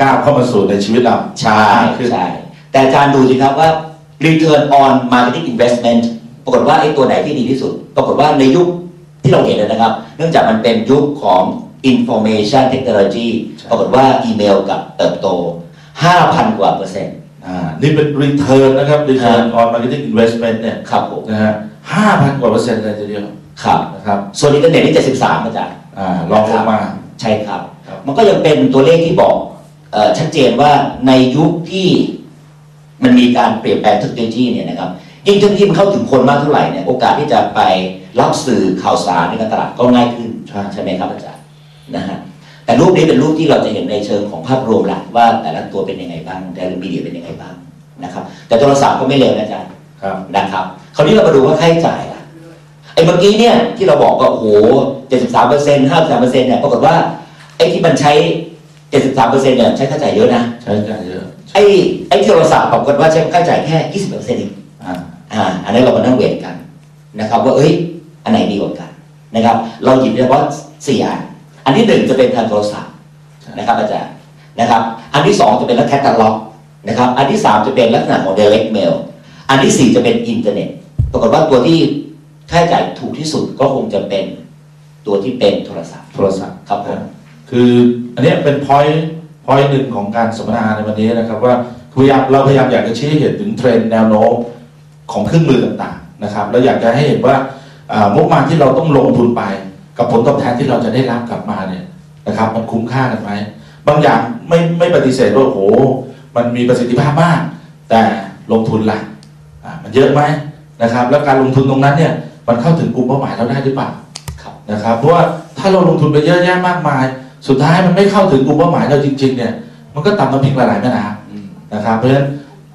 ก้าวเข้ามาสู่ในชีวิตเราใช่คือใช่ แต่อาจารย์ดูสิครับว่า return on marketing investment ปรากฏว่าไอ้ตัวไหนที่ดีที่สุด ปรากฏว่าในยุคที่เราเห็นนะครับ เนื่องจากมันเป็นยุคของ information technology ปรากฏว่าอีเมลกับเติบโต 5,000 กว่าเปอร์เซ็นต์อ่านี่เป็น return นะครับ return on marketing investment เนี่ยครับผมนะฮะห้าพันกว่าเปอร์เซ็นต์เลยทีเดียวครับนะครับ ส่วนอินเทอร์เน็ตนี่73อาจารย์อ่าลองลงมาใช่ครับครับมันก็ยังเป็นตัวเลขที่บอกเออ ชัดเจนว่าในยุคที่มันมีการเปลี่ยนแปลงเทคโนโลยีเนี่ยนะครับยิ่งเทคโนโลยีมันเข้าถึงคนมากเท่าไหร่เนี่ยโอกาสที่จะไปรับสื่อข่าวสารในการตลาดก็ง่ายขึ้นใช่ใช่ไหมครับอาจารย์นะฮะแต่รูปนี้เป็นรูปที่เราจะเห็นในเชิงของภาพรวมหลักว่าแต่ละตัวเป็นยังไงบ้างแต่ละมีเดียเป็นยังไงบ้างนะครับ แต่โทรศัพท์ก็ไม่เร็วนะอาจารย์ครับนะครับคราวนี้เรามาดูว่าค่าใช้จ่ายล่ะไอ้เมื่อกี้เนี่ยที่เราบอกก็โอ้โห73เปอร์เซ็นต์53เปอร์เซ็นต์เนี่ยปรากฏว่าไอ้ที่มันใช้ 73เปอร์เซ็นต์เนี่ยใช้ค่าใช้จ่ายเยอะนะ ใช้จ่ายเยอะ ไอ้ไอ้ที่โทรศัพท์ปรากฏว่าใช้ค่าใช้จ่ายแค่20เปอร์เซ็นต์เองอ่าอ่าอันนี้นเรามานั่งเวทกันนะครับ ว่าเอ้ยอันไหนดีกว่ากันนะครับ เราหยิบเฉพาะสี่อัน อันที่หนึ่งจะเป็นทางโทรศัพท์นะครับอาจารย์นะครับ อันที่สองจะเป็นลักษณะแคตตาล็อกนะครับ อันที่สามจะเป็นลักษณะของ direct mail อันที่สี่จะเป็นอินเทอร์เน็ต ปรากฏว่าตัวที่ค่าใช้จ่ายถูกที่สุดก็คงจะเป็นตัวที่เป็นโทรศัพท์ โทรศัพท์ครับผม คืออันเนี้ยเป็น point point หนึ่งของการสัมมนาในวันนี้นะครับ ว่าพยายามเราพยายามอยากจะชี้ให้เห็นถึงเทรนด์แนวโน้มของเครื่องมือต่างๆนะครับแล้วอยากจะให้เห็นว่าอ่างบประมาณที่เราต้องลงทุนไป กับผลตอบแทนที่เราจะได้รับกลับมาเนี่ยนะครับ มันคุ้มค่ากันไหมบางอย่างไม่ไม่ปฏิเสธว่าโอ้โหมันมีประสิทธิภาพมาก แต่ลงทุนล่ะอ่ามันเยอะไหมนะครับ แล้วการลงทุนตรงนั้นเนี่ยมันเข้าถึงกลุ่มเป้าหมายเราได้หรือเปล่าครับนะครับเพราะว่าถ้าเราลงทุนไปเยอะแยะมากมาย สุดท้ายมันไม่เข้าถึงกลุ่มเป้าหมายเราจริง ๆ เนี่ย มันก็ต่ำน้ำพริกละลายแม่น้อืมำนะครับ เพราะฉะนั้น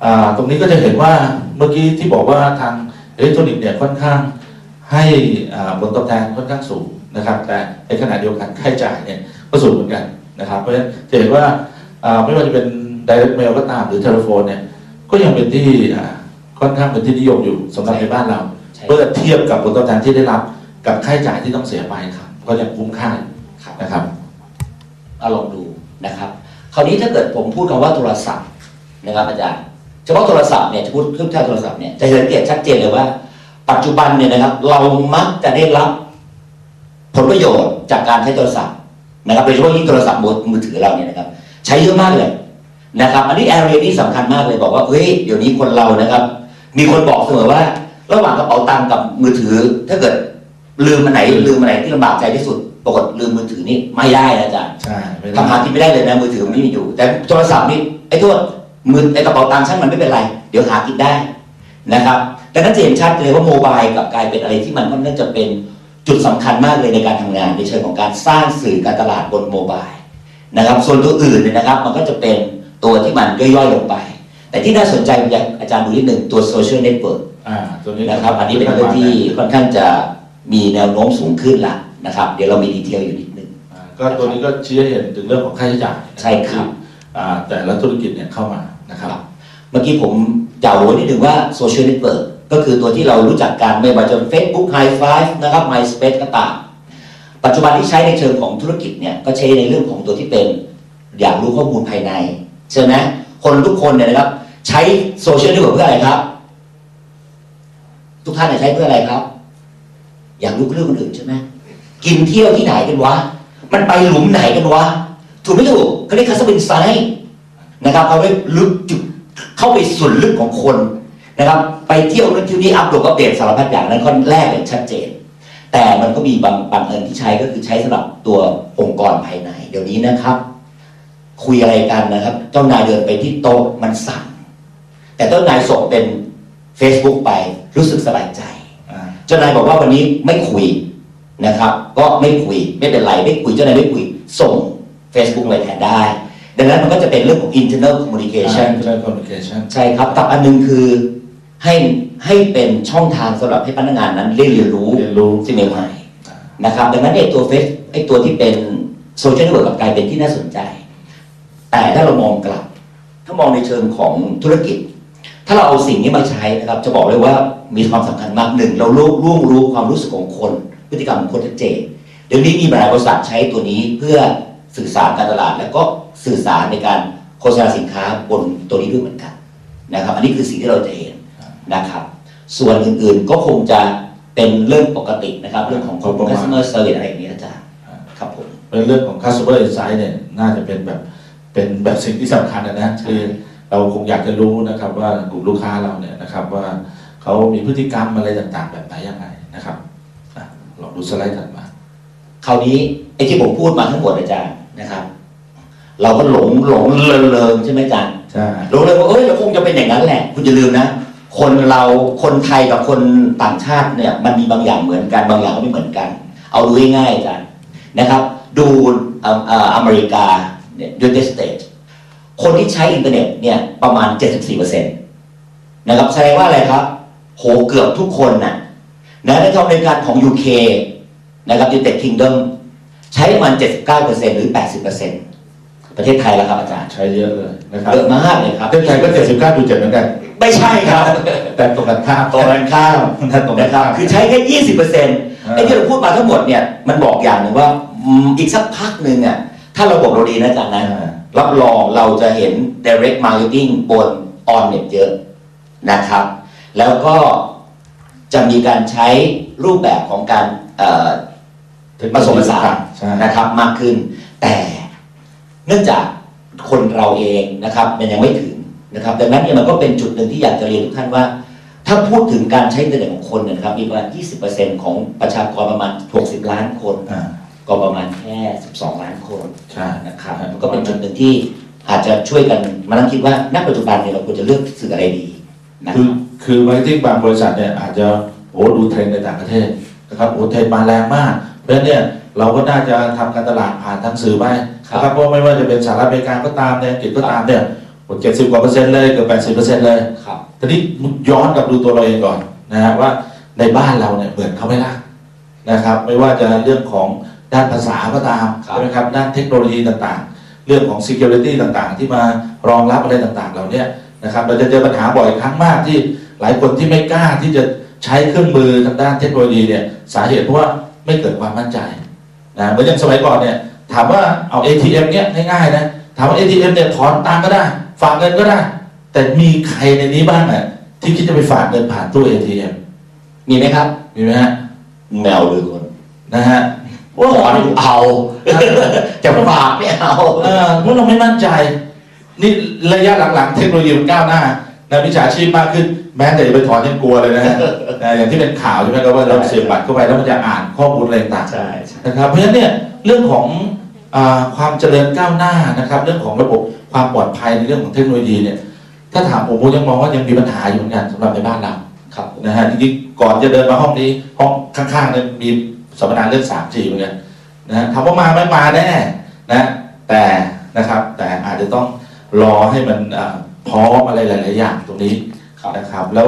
อ่าตรงนี้ก็จะเห็นว่าเมื่อกี้ที่บอกว่าทางอิเล็กทรอนิกส์เนี่ยค่อนข้างให้อ่าผลตอบแทนค่อนข้างสูงนะครับ แต่ในขณะเดียวกันค่าใช้จ่ายเนี่ยก็สูงเหมือนกันนะครับ เพราะฉะนั้นจะเห็นว่าอ่าไม่ว่าจะเป็น direct mail ก็ตามหรือโทรโฟนเนี่ยก็ยังเป็นที่อ่าค่อนข้างเป็นที่นิยมอยู่สำหรับในบ้านเราใช่เมื่อเทียบกับผลตอบแทนที่ได้รับกับค่าใช้จ่ายที่ต้องเสียไปครับ ก็ยังคุ้มค่าครับนะครับ เอาลองดูนะครับ คราวนี้ถ้าเกิดผมพูดคำว่าโทรศัพท์นะครับอาจารย์เฉพาะโทรศัพท์เนี่ยจะพูดเครื่องใช้โทรศัพท์เนี่ยจะสังเกตชัดเจนเลยว่า ปัจจุบันเนี่ยนะครับ เรามักจะได้รับผลประโยชน์จากการใช้โทรศัพท์นะครับโดยเฉพาะยิ่งโทรศัพท์มือถือเราเนี่ยนะครับ ใช้เยอะมากเลยนะครับ อันนี้แอเรียนี้สำคัญมากเลยบอกว่าเฮ้ยเดี๋ยวนี้คนเรานะครับ มีคนบอกเสมอว่า ระหว่างกระเป๋าตังค์กับมือถือ ถ้าเกิดลืมอันไหนลืมอันไหนที่ลำบากใจที่สุด ปรากฏลืมมือถือนี่ไม่ได้นะอาจารย์ใช่ไม่ได้ทำหากินไม่ได้เลยนะมือถือมันไม่มีอยู่ แต่โทรศัพท์นี่ไอ้โทษมือไอ้กระเป๋าตังค์ช่างมันไม่เป็นไร เดี๋ยวหากินได้นะครับแต่นั้นจะเห็นชัดเลยว่าโมบายกับกลายเป็นอะไรที่มันค่อนข้างจะเป็นจุดสำคัญมากเลยในการทำงานในเชิงของการสร้างสื่อการตลาดบนโมบายนะครับ ส่วนตัวอื่นเนี่ยนะครับ มันก็จะเป็นตัวที่มันย่อยๆลงไป แต่ที่น่าสนใจอยากอาจารย์ดูนิดหนึ่งตัวโซเชียลเน็ตเวิร์กอ่าตัวนี้นะครับ อันนี้เป็นเรื่องที่ค่อนข้างจะมีแนวโน้มสูงขึ้นละ นะครับ เดี๋ยวเรามีดีเทลอยู่นิดนึงอ่าก็ตัวนี้ก็ชี้ให้เห็นถึงเรื่องของค่าใช้จ่ายใช่ครับอ่าแต่ละธุรกิจเนี่ยเข้ามานะครับเมื่อกี้ผมเจ่าไว้นิดหนึ่งว่าโซเชียลเน็ตเวิร์กก็คือตัวที่เรารู้จักกันไม่ว่าจะเป็น Facebook High Five นะครับ MySpace ก็ตาม ปัจจุบันที่ใช้ในเชิงของธุรกิจเนี่ยก็ใช้ในเรื่องของตัวที่เป็น อยากรู้ข้อมูลภายใน ใช่ไหมคนทุกคนเนี่ยนะครับ ใช้โซเชียลเน็ตเวิร์กเพื่ออะไรครับ ทุกท่านเนี่ยใช้เพื่ออะไรครับ อยากรู้เรื่องคนอื่นใช่ไหม กินเที่ยวที่ไหนกันวะ มันไปหลุมไหนกันวะ ถูกไม่ถูกเขาเรียกคัสเปนไซนะครับเอาไว้ลึกจุดเข้าไปส่วนลึกของคนนะครับ ไปเที่ยวนั้นเที่ยวนี้อัปโหลดอัปเดตสารพัดอย่างนั้นข้อแรกอย่างชัดเจน แต่มันก็มีบางบางเอิญที่ใช้ก็คือใช้สำหรับตัวองค์กรภายใน เดี๋ยวนี้นะครับ คุยอะไรกันนะครับ เจ้านายเดินไปที่โต๊ะมันสั่นแต่เจ้านายส่งเป็น Facebook ไปรู้สึกสบายใจอ่าเจ้านายบอกว่าวันนี้ไม่คุย นะครับ ก็ไม่คุยไม่เป็นไรไม่คุยเจ้านายไม่คุย ส่ง Facebook ไปแทนได้ ดังนั้นมันก็จะเป็นเรื่องของ internal communication เรื่อง communication ใช่ครับ กับอันหนึงคือให้ให้เป็นช่องทางสำหรับให้พนักงานนั้นได้เรียนรู้เรียนรู้สิ่งใหม่ๆนะครับ ดังนั้นไอ้ตัวเฟซไอ้ตัวที่เป็นโซเชียลเน็ตเวิร์กกับกลายเป็นที่น่าสนใจ แต่ถ้าเรามองกลับ ถ้ามองในเชิงของธุรกิจ ถ้าเราเอาสิ่งนี้มาใช้นะครับ จะบอกเลยว่ามีความสำคัญมากหนึ่งเรารู้ร่วงรู้ความรู้สึกของคน พฤติกรรมของคนชัดเจนเดี๋ยวนี้มีหลายบริษัทใช้ตัวนี้เพื่อสื่อสารการตลาด แล้วก็สื่อสารในการโฆษณาสินค้าบนตัวนี้ด้วยเหมือนกันนะครับ อันนี้คือสิ่งที่เราจะเห็นนะครับ ส่วนอื่นๆก็คงจะเป็นเรื่องปกตินะครับ เรื่องของของประมาณ customer service อะไรอย่างนี้อาจารย์ครับผมเป็นเรื่องของ customer insight เนี่ยน่าจะเป็นแบบเป็นแบบสิ่งที่สำคัญนะนะใช่คือเราคงอยากจะรู้นะครับว่ากลุ่มลูกค้าเราเนี่ยนะครับว่าเขามีพฤติกรรมอะไรต่างๆ แบบไหนยังไงนะครับอะ ลองดูสไลด์ถัดมา คราวนี้ไอ้ที่ผมพูดมาทั้งหมดอาจารย์นะครับ เราก็หลงหลงเริงเริงใช่ไหมอาจารย์ใช่หลงเริงว่าเอ้ยเราคงจะเป็นอย่างนั้นแหละ คุณอย่าลืมนะคนเราคนไทยกับคนต่างชาติเนี่ยมันมีบางอย่างเหมือนกันบางอย่างก็ไม่เหมือนกัน เอาดูง่ายๆอาจารย์นะครับ ดูอ่าอ่าอเมริกาเนี่ยยูเนเต็ดสเตทคนที่ใช้อินเทอร์เน็ตเนี่ยประมาณ 74%นะครับแสดงว่าอะไรครับ โหเกือบทุกคนน่ะ นะในทางอเมริกันของ UK นะครับยูเต็ดคิงดอมใช้ประมาณ 79%หรือ 80%ประเทศไทยแล้วครับอาจารย์ ใช้เยอะเลยนะครับเยอะมากเลยครับประเทศไทยก็ 79.7เหมือนกัน ไม่ใช่ครับ แต่ตรงกันข้ามตรงกันข้ามนะตรงกันนะครับข้ามคือใช้แค่ยี่สิบเปอร์เซ็นต์ไอ้ที่เราพูดมาทั้งหมดเนี่ยมันบอกอย่างหนึ่งว่าอืมอีกสักพักหนึ่งอะถ้าระบบเราดีนะอาจารย์นะอ่ารับรองเราจะเห็น direct marketing บน on net เยอะนะครับ แล้วก็ จะมีการใช้รูปแบบของการเอ่อผสมผสานใช่นะครับมากขึ้น แต่เนื่องจากคนเราเองนะครับมันยังไม่ถึงนะครับ ดังนั้นเนี่ยมันก็เป็นจุดหนึ่งที่อยากจะเรียนทุกท่านว่า ถ้าพูดถึงการใช้อินเทอร์เน็ตของคนเนยนะครับ มีประมาณ 20%ของประชากรประมาณ 60 ล้านคนอ่าก็ประมาณแค่ 12 ล้านคนใช่นะครับมันก็เป็นจุดหนึ่งที่อาจจะช่วยกันมานั่งคิดว่าณปัจจุบันเนี่ยเราควรจะเลือกสื่ออะไรดี นะคคือรับคือมาร์เก็ตติ้งบางบริษัทเนี่ยอาจจะโอ้ดูเทรนด์ในต่างประเทศนะครับโอ้เทรนด์มาแรงมาก เพราะฉะนั้นเนี่ยเราก็น่าจะทำการตลาดผ่านทางสื่อไปครับนะครับเพราะไม่ว่าจะเป็นสหรัฐอเมริกาก็ตามในอังกฤษก็ตามเนี่ยเจ็ดสิบกว่าเปอร์เซ็นต์เลยเกือบแปดสิบเปอร์เซ็นต์เลย ครับ ทีนี้ย้อนกลับดูตัวเราเองก่อนนะฮะว่าในบ้านเราเนี่ยเหมือนเขาไหม่ล่ะนะครับ ไม่ว่าจะเรื่องของด้านภาษาก็ตามครับ ใช่ไหมครับด้านเทคโนโลยีต่างๆ เรื่องของ security ต่างๆ ที่มารองรับอะไรต่างๆเหล่าเนี้ย นะครับ เราจะเจอปัญหาบ่อยครั้งมากที่หลายคนที่ไม่กล้าที่จะใช้เครื่องมือทางด้านเทคโนโลยีเนี่ยสาเหตุเพราะว่าไม่เกิดความมั่นใจนะเหมือนอย่างสมัยก่อนเนี่ยถามว่าเอา ATM เนี่ยง่ายๆนะถามว่า ATM เนี่ยถอนตังค์ก็ได้ ฝากเงินก็ได้ แต่มีใครในนี้บ้างอะที่คิดจะไปฝากเงินผ่านตู้ ATM มีไหมครับ มีไหมฮะแมวหรือคนนะฮะถอนเอาจะฝากไม่เอาเออเพราะเราไม่มั่นใจ นี่ระยะหลังๆ เทคโนโลยีมันก้าวหน้านะวิชาชีพมากขึ้นแม้แต่จะไปถอนยังกลัวเลยนะฮะนะอย่างที่เป็นข่าวใช่ไหมครับว่าเราเสียบบัตรเข้าไปแล้วมันจะอ่านข้อมูลอะไรต่างๆใช่ใช่นะครับเพราะฉะนั้นเนี่ยเรื่องของอาความเจริญก้าวหน้านะครับ เรื่องของระบบความปลอดภัยในเรื่องของเทคโนโลยีเนี่ยถ้าถามผมผมยังมองว่ายังมีปัญหาอยู่เหมือนกันสำหรับในบ้านเราครับผมนะฮะจริงๆก่อนจะเดินมาห้องนี้ห้องข้างๆเนี่ยมีสัมมนาเรื่อง 3G เหมือนกันนะฮะถามว่ามาไหม่มาแน่นะแต่นะครับแต่อาจจะต้อง รอให้มันพร้อมอะไรหลาย ๆ อย่างตรงนี้นะครับ แล้ว